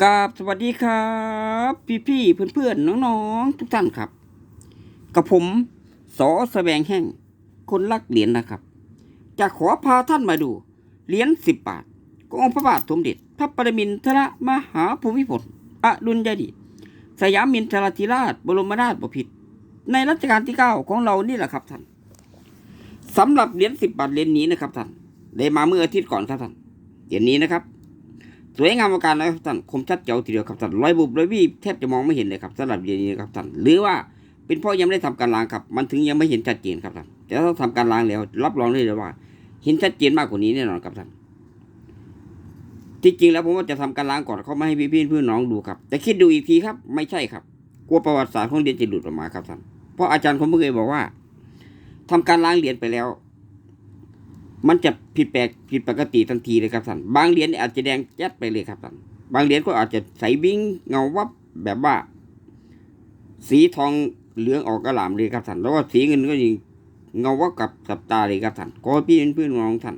กราบสวัสดีครับ พี่พี่เพื่อนเพื่อนๆน้องๆ ทุกท่านครับ กับผมสอแสวงแห่งคนรักเหรียญนะครับ จะขอพาท่านมาดู เหรียญสิบบาทขององค์พระบาทสมเด็จ พระปรมินทรมหาภูมิพลอดุลยเดชสยามินทรธิราช บรมราชบพิตรในรัชกาลที่เก้าของเรานี่แหละครับท่านสำหรับเหรียญสิบบาทเหรียญนี้นะครับท่านได้มาเมื่ออาทิตย์ก่อนครับท่านเหรียญนี้นะครับ สวยงามประการนะครับท่านคมชัดเจ๋วทีเดียวครับท่านรอยบุบรอยบี้แทบจะมองไม่เห็นเลยครับสำหรับเยนี้นะครับท่านหรือว่าเป็นเพราะยังไม่ได้ทำการล้างครับมันถึงยังไม่เห็นชัดเจนครับท่านแต่ถ้าทำการล้างแล้วรับรองได้เลยว่า เห็นชัดเจนมากกว่านี้แน่นอนครับท่านที่จริงแล้วผมว่าจะทำการล้างก่อนเขาไม่ให้พี่พี่เพื่อนน้องดูครับ แต่คิดดูอีกทีครับ ไม่ใช่ครับ กลัวประวัติศาสตร์ของเรียญจะหลุดออกมาครับท่านเพราะอาจารย์ผมเคยบอกว่าทำการล้างเหรียญไปแล้ว มันจะผิดแปลกผิดปกติทันทีเลยครับท่านบางเหรียญเนี่ยอาจจะแดงแจ๊ดไปเลยครับท่านบางเหรียญก็อาจจะใสบิ้งเงาวับแบบว่า สีทองเหลืองออกกระหล่ำเลยครับท่านแล้วก็สีเงินก็ยิงเงาวับกับสับตาเลยครับท่านขอพี่เพื่อนน้องท่าน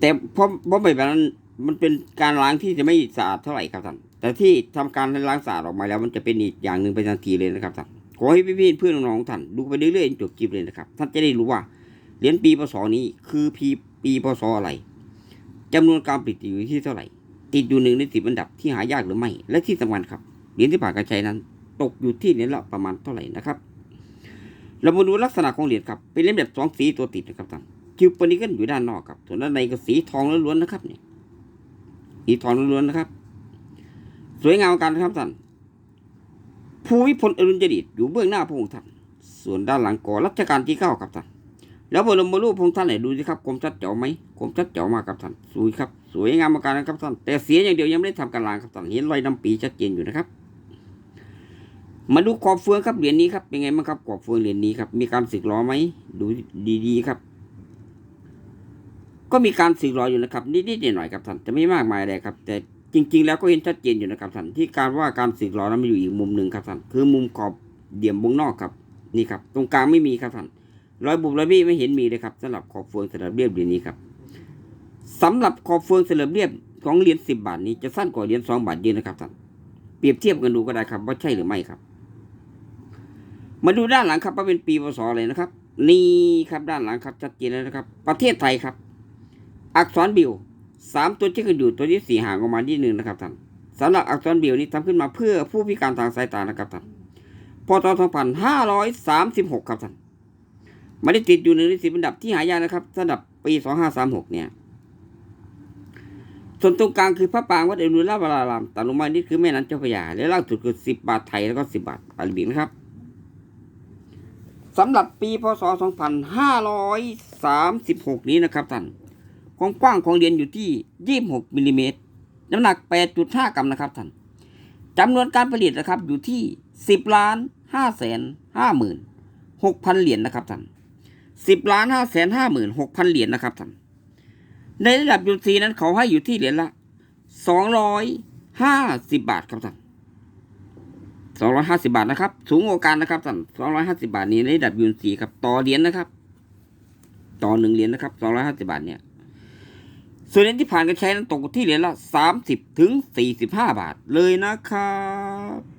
แต่เพราะเพราะแบบนั้นมันเป็นการล้างที่จะไม่สะอาดเท่าไหร่ครับท่านแต่ที่ทำการล้างสะอาดออกมาแล้ว มันจะเป็นอีกอย่างหนึ่งไปทันทีเลยนะครับท่าน ขอให้พี่ๆเพื่อนน้องๆท่านดูไปเรื่อยๆจบคลิปเลยนะครับ ท่านจะได้รู้ว่าเหรียญปีพศนี้คือปีปีพศอะไรจำนวนการผลิตอยู่ที่เท่าไหร่ ติดอยู่หนึ่งในสิบอันดับที่หายากหรือไม่ และที่สำคัญครับเหรียญที่ผ่านการใช้นั้น ตกอยู่ที่เหรียญละประมาณเท่าไหร่นะครับเรามาดูลักษณะของเหรียญครับ เป็นเหรียญแบบสองสีตัวติดนะครับท่านคิวปนิกันอยู่ด้านนอกครับส่วนด้านในก็สีทองล้วนๆนะครับเนี่ยสีทองล้วนๆนะครับ สวยงามกันนะครับท่าน ภูมิพลอรุณยเดชอยู่เบื้องหน้าพระองค์ท่าน ส่วนด้านหลังก่อรัชกาลที่เก้าครับท่าน แล้วบรมรูปพระองค์ท่านไหนดูสิครับคมชัดเจ๋วไหมคมชัดเจ๋วมากครับท่าน สวยครับ สวยงามมากนะครับท่าน แต่เสียอย่างเดียวยังไม่ได้ทำการล้างครับท่าน เห็นรอยดำปีชัดเจนอยู่นะครับ มาดูขอบเฟืองครับเหรียญนี้ครับ เป็นไงบ้างครับขอบเฟืองเหรียญนี้ครับ มีการสึกล้อไหม ดูดีๆครับก็มีการสึกล้ออยู่นะครับนิดๆหน่อยๆครับท่านจะไม่มากมายอะไรครับ แต่ จริง ๆ แล้วก็เห็นชัดเจนอยู่นะครับท่านที่การว่าการสึกล้อนั้นมันอยู่อีกมุมหนึ่งครับท่านคือมุมขอบเดี่ยมวงนอกครับนี่ครับ ตรงกลางไม่มีครับท่านรอยบุบรอยบี้ไม่เห็นมีเลยครับสำหรับขอบเฟืองสลับเรียบเหรียญนี้ครับสำหรับขอบเฟืองสลับเรียบของเหรียญสิบบาทนี้จะสั้นกว่าเหรียญสองบาทเยอะนะครับท่านเปรียบเทียบกันดูก็ได้ครับ ว่าใช่หรือไม่ครับ มาดูด้านหลังครับว่าเป็นปีพศอะไรนะครับ นี่ครับด้านหลังครับชัดเจนแล้วนะครับ ประเทศไทยครับ อักษรบิว สามตัวที่กันอยู่ตัวที่สี่ห่างออกมาที่หนึ่งนะครับท่านสำหรับอักษรบิวนี้ทำขึ้นมาเพื่อผู้พิการทางสายตานะครับท่านพศสองพันห้าร้อยสามสิบหกครับท่านไม่ได้ติดอยู่ในสิบอันดับที่หายากนะครับสำหรับปีสองห้าสามหกเนี่ย ส่วนตรงกลางคือพระปรางวัดเอรุลาวรารามตัดลงมานี่คือแม่น้ำเจ้าพระยา และล่าสุดคือสิบบาทไทยแล้วก็สิบบาทปาลิบิกนะครับสำหรับปีพศ 2536 นี้นะครับท่าน ความกว้างของเหรียญอยู่ที่ 26มิลลิเมตรน้ำหนัก 8.5 กรัมนะครับท่านจำนวนการผลิตนะครับอยู่ที่ 10ล้าน5แสน5หมื่น6,000เหรียญนะครับท่าน10ล้าน5แสน5หมื่น6,000เหรียญนะครับท่านในระดับยูซีนั้นเขาให้อยู่ที่เหรียญละ 250 บาทครับท่านสองร้อยห้าสิบาทนะครับ สูงกว่ากันนะครับท่านสองร้อยห้าสิบาทนี้ในระดับยูนสีครับต่อเหรียญนะครับ ต่อหนึ่งเหรียญนะครับสองร้อยห้าสิบาทเนี่ย ส่วนเหรียญที่ผ่านการใช้นั้นตกที่เหรียญละสามสิบถึงสี่สิบห้าบาทเลยนะครับ